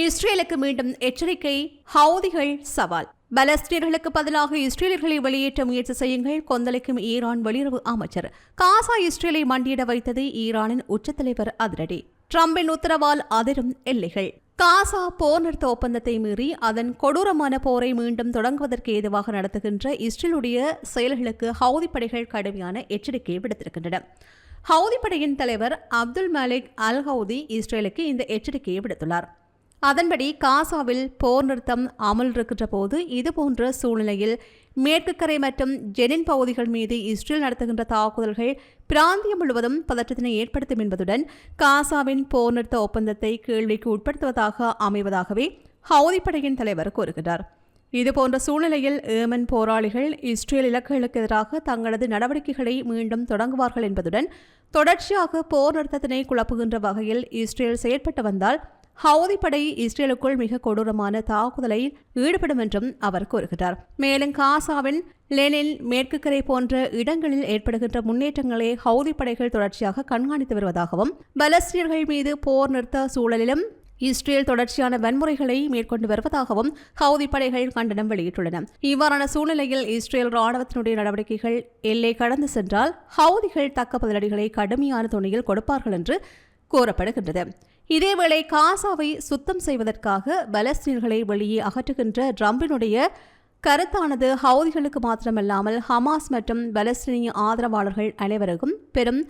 இஸ்ரேலுக்கு மீண்டும் எச்சரிக்கை ஹவுதிகள் சவால். பலஸ்தீனர்களுக்கு பதிலாக இஸ்ரேலர்களை வெளியேற்ற முயற்சி செய்யுங்கள் கொந்தளிக்கும் ஈரான் வெளியுறவு அமைச்சர். காசா இஸ்ரேலை மண்டியிட வைத்தது ஈரானின் உச்சத்தலைவர் அதிரடி. ட்ரம்பின் உத்தரவால் அதிரும் எல்லைகள். காசா போர் நிறுத்த ஒப்பந்தத்தை மீறி அதன் கொடூரமான போரை மீண்டும் தொடங்குவதற்கு ஏதுவாக நடத்துகின்ற இஸ்ரேலுடைய செயல்களுக்கு ஹவுதி படைகள் கடுமையான எச்சரிக்கையை விடுத்திருக்கின்றன. ஹவுதி படையின் தலைவர் அப்துல் மலிக் அல் ஹவுதி இஸ்ரேலுக்கு இந்த எச்சரிக்கையை விடுத்துள்ளார். அதன்படி காசாவில் போர் நிறுத்தம் அமல் இருக்கின்ற போது இதுபோன்ற சூழ்நிலையில் மேற்கு கரை மற்றும் ஜெனின் பகுதிகள் மீது இஸ்ரேல் நடத்துகின்ற தாக்குதல்கள் பிராந்தியம் முழுவதும் பதற்றத்தினை ஏற்படுத்தும் என்பதுடன் காசாவின் போர் நிறுத்த ஒப்பந்தத்தை கேள்விக்கு உட்படுத்துவதாக அமைவதாகவே ஹவுதி படையின் தலைவர் கூறுகிறார் இதுபோன்ற சூழ்நிலையில் ஏமன் போராளிகள் இஸ்ரேல் இலக்குகளுக்கு எதிராக தங்களது நடவடிக்கைகளை மீண்டும் தொடங்குவார்கள் என்பதுடன் தொடர்ச்சியாக போர் நிறுத்தத்தினை குழப்புகின்ற வகையில் இஸ்ரேல் செயற்பட்டு வந்தால் ஹவுதி படை இஸ்ரேலுக்குள் மிக கொடூரமான தாக்குதலை ஈடுபடும் என்றும் அவர் கூறுகிறார். மேலும் காசாவின் லெனின் மேற்கு கரை போன்ற இடங்களில் ஏற்படுகின்ற முன்னேற்றங்களை ஹவுதி படைகள் தொடர்ச்சியாக கண்காணித்து வருவதாகவும் பலஸ்தீனர்கள் மீது போர் நிறுத்த சூழலிலும் இஸ்ரேல் தொடர்ச்சியான வன்முறைகளை மேற்கொண்டு வருவதாகவும் ஹவுதி படைகள் கண்டனம் வெளியிட்டுள்ளன. இவ்வாறான சூழ்நிலையில் இஸ்ரேல் ராணுவத்தினுடைய நடவடிக்கைகள் எல்லை கடந்து சென்றால் ஹவுதிகள் தக்க பதிலடிகளை கடுமையான துணியில் கொடுப்பார்கள் என்று கூறப்படுகின்றது. இதேவேளை காசாவை சுத்தம் செய்வதற்காக பலஸ்தீன்களை வெளியே அகற்றுகின்ற ட்ரம்பினுடைய கருத்தானது ஹவுதிகளுக்கு மாத்திரமல்லாமல் ஹமாஸ் மற்றும் பலஸ்தீனிய ஆதரவாளர்கள் அனைவருக்கும் பெரும்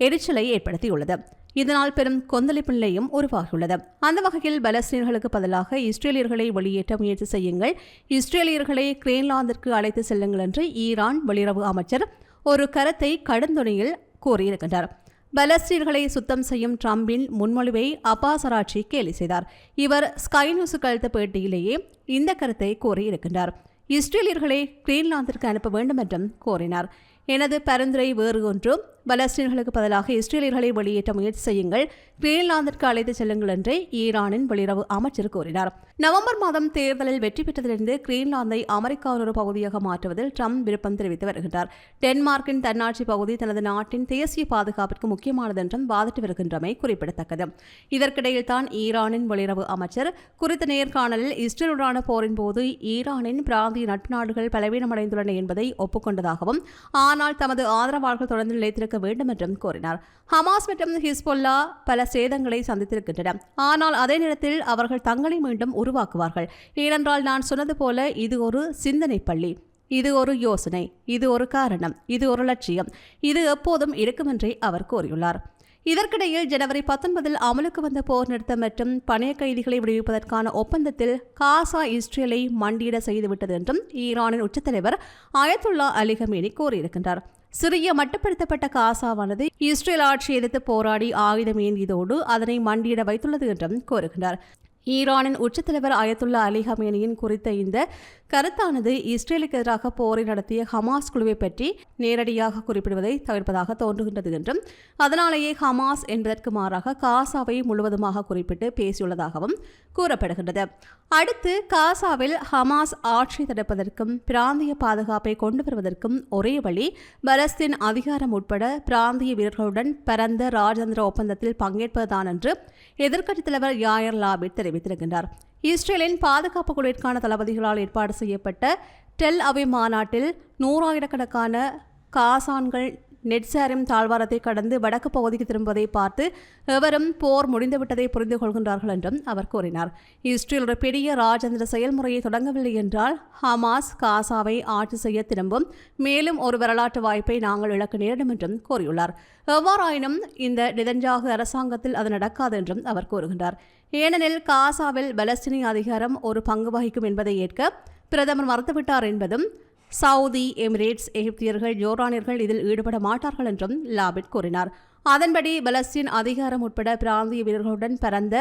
எரிச்சலை ஏற்படுத்தியுள்ளது. இதனால் பெரும் கொந்தளிப்பு நிலையும் உருவாகியுள்ளது. அந்த வகையில் பலஸ்தீன்களுக்கு பதிலாக இஸ்ரேலியர்களை வெளியேற்ற முயற்சி செய்யுங்கள். இஸ்ரேலியர்களை கிரீன்லாந்திற்கு அழைத்து செல்லுங்கள் என்று ஈரான் வெளியுறவு அமைச்சர் ஒரு கருத்தை கடுந்தொனியில் கூறியிருக்கின்றார். பலஸ்டீன்களை சுத்தம் செய்யும் ட்ரம்பின் முன்மொழிவை அப்பாசராட்சி கேலி செய்தார். இவர் ஸ்கை நியூஸுக்கு அளித்த பேட்டியிலேயே இந்த கருத்தை கூறியிருக்கின்றார். இஸ்ரேலியர்களை கிரீன்லாந்திற்கு அனுப்ப வேண்டும் என்றும் கோரினார். எனது பரிந்துரை வேறு ஒன்று பலஸ்தீன்களுக்கு பதிலாக இஸ்ரேலியர்களை வெளியேற்ற முயற்சி செய்யுங்கள். கிரீன்லாந்திற்கு அழைத்து செல்லுங்கள் என்று ஈரானின் வெளியுறவு அமைச்சர் கூறினார். நவம்பர் மாதம் தேர்தலில் வெற்றி பெற்றதிலிருந்து கிரீன்லாந்தை அமெரிக்காவின் ஒரு பகுதியாக மாற்றுவதில் ட்ரம்ப் விருப்பம் தெரிவித்து வருகின்றார். டென்மார்க்கின் தன்னாட்சி பகுதி தனது நாட்டின் தேசிய பாதுகாப்பிற்கு முக்கியமானது என்றும் வாதிட்டு வருகின்றமை குறிப்பிடத்தக்கது. இதற்கிடையில் தான் ஈரானின் வெளியுறவு அமைச்சர் குறித்த நேர்காணலில் இஸ்ரேலுடனான போரின் போது ஈரானின் பிராந்திய நட்பு நாடுகள் பலவீனமடைந்துள்ளன என்பதை ஒப்புக்கொண்டதாகவும் ஆனால் தமது ஆதரவாளர்கள் தொடர்ந்து நிலைத்திருக்க வேண்டும் என்றும் கூறினார். ஹமாஸ் மற்றும் ஹிஸ்பொல்லா பல சேதங்களை சந்தித்திருக்கின்றன. ஆனால் அதே நேரத்தில் அவர்கள் தங்களை மீண்டும் உருவாக்குவார்கள். ஏனென்றால் நான் சொன்னது போல இது ஒரு சிந்தனை பள்ளி இது ஒரு யோசனை. இது ஒரு காரணம். இது ஒரு லட்சியம். இது எப்போதும் இருக்கும் என்றே அவர் கூறியுள்ளார். இதற்கிடையில் ஜனவரி பத்தொன்பதில் அமலுக்கு வந்த போர் நிறுத்தம் மற்றும் பணைய கைதிகளை விடுவிப்பதற்கான ஒப்பந்தத்தில் காசா இஸ்ரேலை மண்டியிட செய்துவிட்டது என்றும் ஈரானின் உச்சத்தலைவர் அயத்துல்லா அலி கமேனி கூறியிருக்கின்றார். சிறிய மட்டுப்படுத்தப்பட்ட காசாவானது இஸ்ரேல் ஆட்சி எதிர்த்து போராடி ஆயுதம் ஏந்தியதோடு அதனை மண்டியிட வைத்துள்ளது என்றும் கூறுகின்றார். ஈரானின் உச்சத்தலைவர் அயத்துல்லா அலி ஹமேனியின் குறித்த இந்த கருத்தானது இஸ்ரேலுக்கு எதிராக போரை நடத்திய ஹமாஸ் குழுவை பற்றி நேரடியாக குறிப்பிடுவதை தவிர்ப்பதாக தோன்றுகின்றது என்றும் அதனாலேயே ஹமாஸ் என்பதற்கு மாறாக காசாவை முழுவதுமாக குறிப்பிட்டு பேசியுள்ளதாகவும் கூறப்படுகின்றது. அடுத்து காசாவில் ஹமாஸ் ஆட்சி தடுப்பதற்கும் பிராந்திய பாதுகாப்பை கொண்டு வருவதற்கும் ஒரே வழி பலஸ்தீன் அதிகாரம் உட்பட பிராந்திய வீரர்களுடன் பரந்த ராஜதந்திர ஒப்பந்தத்தில் பங்கேற்பதுதான் என்று எதிர்க்கட்சித் தலைவர் யாயர் லாபிட் தெரிவித்திருக்கின்றார். இஸ்ரேலின் பாதுகாப்பு குழுவிற்கான தளபதிகளால் ஏற்பாடு செய்யப்பட்ட டெல் அவி மாநாட்டில் நூறாயிரக்கணக்கான காசான்கள் நெட்சாரிம் தாழ்வாரத்தை கடந்து வடக்கு பகுதிக்கு திரும்புவதை பார்த்து எவரும் போர் முடிந்துவிட்டதை புரிந்து கொள்கின்றார்கள் என்றும் அவர் கூறினார். இஸ்ரேல் ஒரு பெரிய ராஜதந்திர செயல்முறையை தொடங்கவில்லை என்றால் ஹமாஸ் காசாவை ஆட்சி செய்ய திரும்பும். மேலும் ஒரு வரலாற்று வாய்ப்பை நாங்கள் இழக்க நேரிடும் என்றும் கூறியுள்ளார். எவ்வாறாயினும் இந்த நிதஞ்சாக அரசாங்கத்தில் அது நடக்காது என்றும் அவர் கூறுகின்றார். ஏனெனில் காசாவில் பலஸ்தீனிய அதிகாரம் ஒரு பங்கு வகிக்கும் என்பதை ஏற்க பிரதமர் மறுத்துவிட்டார் என்பதும் சவுதி எமிரேட்ஸ் எகிப்தியர்கள் ஜோர்டானியர்கள் இதில் ஈடுபட மாட்டார்கள் என்றும் லாபிட் கூறினார். அதன்படி பலஸ்தீன் அதிகாரம் உட்பட பிராந்திய வீரர்களுடன் பரந்த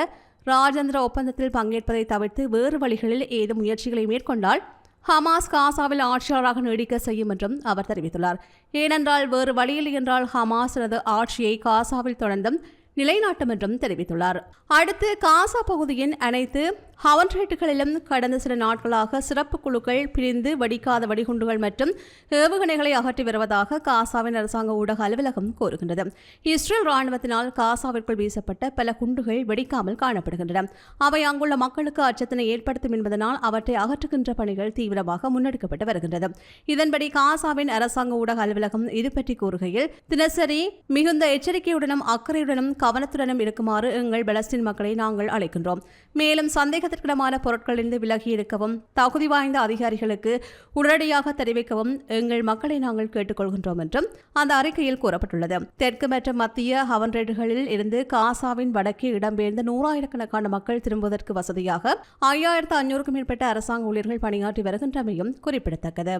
ராஜேந்திர ஒப்பந்தத்தில் பங்கேற்பதை தவிர்த்து வேறு வழிகளில் ஏதும் முயற்சிகளை மேற்கொண்டால் ஹமாஸ் காசாவில் ஆட்சியாளராக நீடிக்க செய்யும் என்றும் அவர் தெரிவித்துள்ளார். ஏனென்றால் வேறு வழியில் என்றால் ஹமாஸ் தனது ஆட்சியை காசாவில் தொடர்ந்தும் நிலைநாட்டும் என்றும் தெரிவித்துள்ளார். அடுத்து காசா பகுதியின் அனைத்து ஹவன்ரேட்டுகளிலும் கடந்த சில நாட்களாக சிறப்பு குழுக்கள் பிரிந்து வெடிக்காத வெடிகுண்டுகள் மற்றும் ஏவுகணைகளை அகற்றி வருவதாக காசாவின் அரசாங்க ஊடக அலுவலகம் கூறுகின்றது. இஸ்ரேல் ராணுவத்தினால் காசாவிற்குள் வீசப்பட்ட பல குண்டுகள் வெடிக்காமல் காணப்படுகின்றன. அவை அங்குள்ள மக்களுக்கு அச்சத்தினை ஏற்படுத்தும் என்பதனால் அவற்றை அகற்றுகின்ற பணிகள் தீவிரமாக முன்னெடுக்கப்பட்டு வருகின்றது. இதன்படி காசாவின் அரசாங்க ஊடக அலுவலகம் இது பற்றி கூறுகையில் தினசரி மிகுந்த எச்சரிக்கையுடனும் அக்கறையுடனும் கவனத்துடனும் இருக்குமாறு எங்கள் பலஸ்தீன் மக்களை நாங்கள் அழைக்கின்றோம். மேலும் சந்தேகத்திற்கிடமான பொருட்களிலிருந்து விலகி இருக்கவும் தகுதி வாய்ந்த அதிகாரிகளுக்கு உடனடியாக தெரிவிக்கவும் எங்கள் மக்களை நாங்கள் கேட்டுக்கொள்கின்றோம் என்றும் அந்த அறிக்கையில் கூறப்பட்டுள்ளது. தெற்கு மற்றும் மத்திய ஹவன்ரேடுகளில் இருந்து காசாவின் வடக்கே இடம்பெயர்ந்த நூறாயிரக்கணக்கான மக்கள் திரும்புவதற்கு வசதியாக ஐயாயிரத்து ஐநூறுக்கும் மேற்பட்ட அரசாங்க ஊழியர்கள் பணியாற்றி வருகின்றமையும் குறிப்பிடத்தக்கது.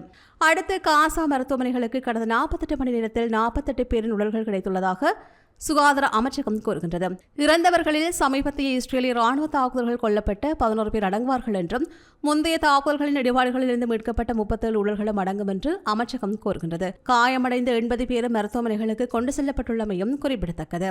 அடுத்து காசா மருத்துவமனைகளுக்கு கடந்த நாற்பத்தெட்டு மணி நேரத்தில் நாற்பத்தெட்டு பேரின் உடல்கள் கிடைத்துள்ளதாக சுகாதார அமைச்சகம் கூறுகின்றது. இறந்தவர்களில் சமீபத்திய இஸ்ரேலிய ராணுவ தாக்குதல்கள் கொல்லப்பட்ட பதினோரு பேர் அடங்குவார்கள் என்றும் முந்தைய தாக்குதல்களின் இடிபாடுகளில் இருந்து மீட்கப்பட்ட முப்பத்தேழு உடல்களும் அடங்கும் என்று அமைச்சகம் கூறுகின்றது. காயமடைந்த எண்பது பேர் மருத்துவமனைகளுக்கு கொண்டு செல்லப்பட்டுள்ளமையும் குறிப்பிடத்தக்கது.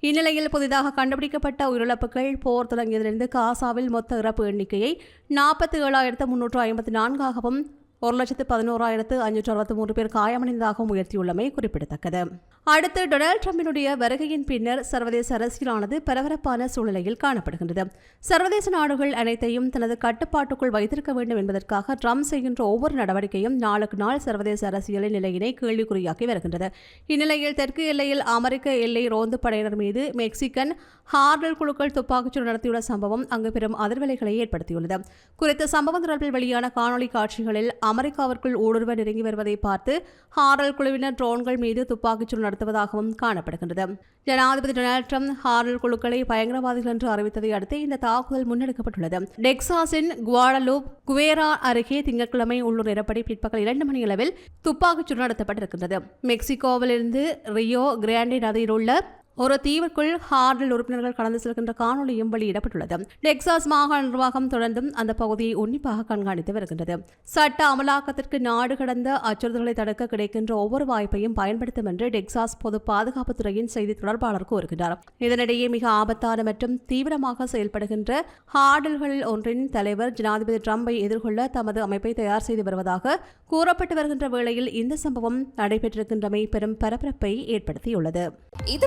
இந்நிலையில் புதிதாக கண்டுபிடிக்கப்பட்ட உயிரிழப்புகள் போர் தொடங்கியதிலிருந்து காசாவில் மொத்த இறப்பு எண்ணிக்கையை நாற்பத்தி ஏழாயிரத்து முன்னூற்று ஐம்பத்தி நான்காகவும் ஒரு லட்சத்து பதினோராயிரத்து அஞ்சூற்று அறுபத்தி மூன்று பேர் காயமடைந்ததாகவும் உயர்த்தியுள்ளமை குறிப்பிடத்தக்கது. அடுத்து டொனால்டு டிரம்பினுடைய வருகையின் பின்னர் சர்வதேச அரசியலானது பரபரப்பான சூழ்நிலையில் காணப்படுகின்றது. சர்வதேச நாடுகள் அனைத்தையும் தனது கட்டுப்பாட்டுக்குள் வைத்திருக்க வேண்டும் என்பதற்காக ட்ரம்ப் செய்கின்ற ஒவ்வொரு நடவடிக்கையும் நாளுக்கு நாள் சர்வதேச அரசியலின் நிலையினை கேள்விக்குறியாக்கி வருகின்றது. இந்நிலையில் தெற்கு எல்லையில் அமெரிக்க எல்லை ரோந்து படையினர் மீது மெக்சிகன் ஹார்டல் குழுக்கள் துப்பாக்கிச்சூடு நடத்தியுள்ள சம்பவம் அங்கு பெரும் அதிர்வலைகளை ஏற்படுத்தியுள்ளது. குறித்த சம்பவம் தொடர்பில் வெளியான காணொலி காட்சிகளில் அமெரிக்காவிற்குள் ஊடுருவ நெருங்கி வருவதை பார்த்து ஹாரல் குழுவினர் ட்ரோன்கள் மீது துப்பாக்கிச்சூடு நடத்துவதாகவும் காணப்படுகின்றது. ஜனாதிபதி டொனால்டு ட்ரம்ப் ஹாரல் குழுக்களை பயங்கரவாதிகள் என்று அறிவித்ததை அடுத்து இந்த தாக்குதல் முன்னெடுக்கப்பட்டுள்ளது. டெக்சாஸின் குவாடலூப் குவேரா அருகே திங்கட்கிழமை உள்ளூர் நேரப்படி பிற்பகல் இரண்டு மணி அளவில் துப்பாக்கிச்சூடு நடத்தப்பட்டிருக்கின்றது. மெக்சிகோவிலிருந்து ரியோ கிராண்டே நதியில் உள்ள ஒரு தீவுக்குள் ஹார்டில் உறுப்பினர்கள் கடந்து செல்கின்ற காணொலியும் வெளியிடப்பட்டுள்ளது டெக்சாஸ் மாகாண நிர்வாகம் தொடர்ந்தும் அந்த பகுதியை உன்னிப்பாக கண்காணித்து வருகின்றது. சட்ட அமலாக்கத்திற்கு நாடு கடந்த அச்சுறுத்தல்களை தடுக்க கிடைக்கின்ற ஒவ்வொரு வாய்ப்பையும் பயன்படுத்தும் என்று டெக்சாஸ் பொது பாதுகாப்புத்துறையின் செய்தி தொடர்பாளர் கூறுகிறார் இதனிடையே மிக ஆபத்தான மற்றும் தீவிரமாக செயல்படுகின்ற ஹார்டல்களில் ஒன்றின் தலைவர் ஜனாதிபதி ட்ரம்பை எதிர்கொள்ள தமது அமைப்பை தயார் செய்து வருவதாக கூறப்பட்டு வருகின்ற வேளையில் இந்த சம்பவம் நடைபெற்றிருக்கின்றமை பெரும் பரபரப்பை ஏற்படுத்தியுள்ளது. இது